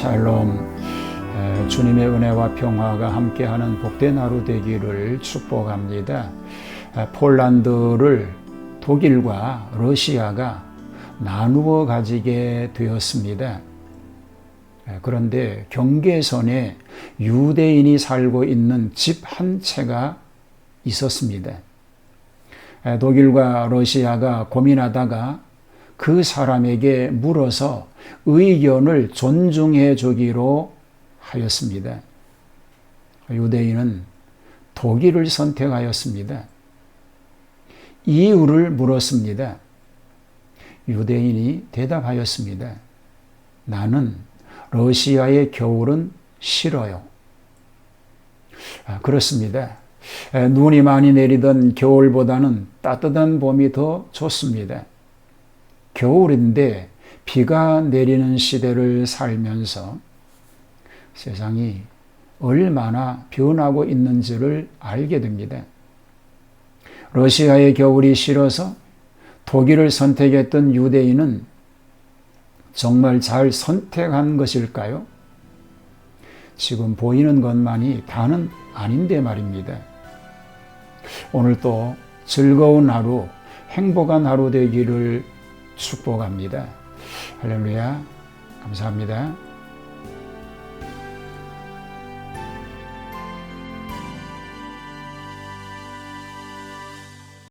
샬롬 에, 주님의 은혜와 평화가 함께하는 복된 하루 되기를 축복합니다. 에, 폴란드를 독일과 러시아가 나누어 가지게 되었습니다. 에, 그런데 경계선에 유대인이 살고 있는 집 한 채가 있었습니다. 에, 독일과 러시아가 고민하다가 그 사람에게 물어서 의견을 존중해 주기로 하였습니다. 유대인은 독일을 선택하였습니다. 이유를 물었습니다. 유대인이 대답하였습니다. 나는 러시아의 겨울은 싫어요. 아, 그렇습니다. 에, 눈이 많이 내리던 겨울보다는 따뜻한 봄이 더 좋습니다. 겨울인데 비가 내리는 시대를 살면서 세상이 얼마나 변하고 있는지를 알게 됩니다. 러시아의 겨울이 싫어서 독일을 선택했던 유대인은 정말 잘 선택한 것일까요? 지금 보이는 것만이 다는 아닌데 말입니다. 오늘도 즐거운 하루, 행복한 하루 되기를 축복합니다. 할렐루야. 감사합니다.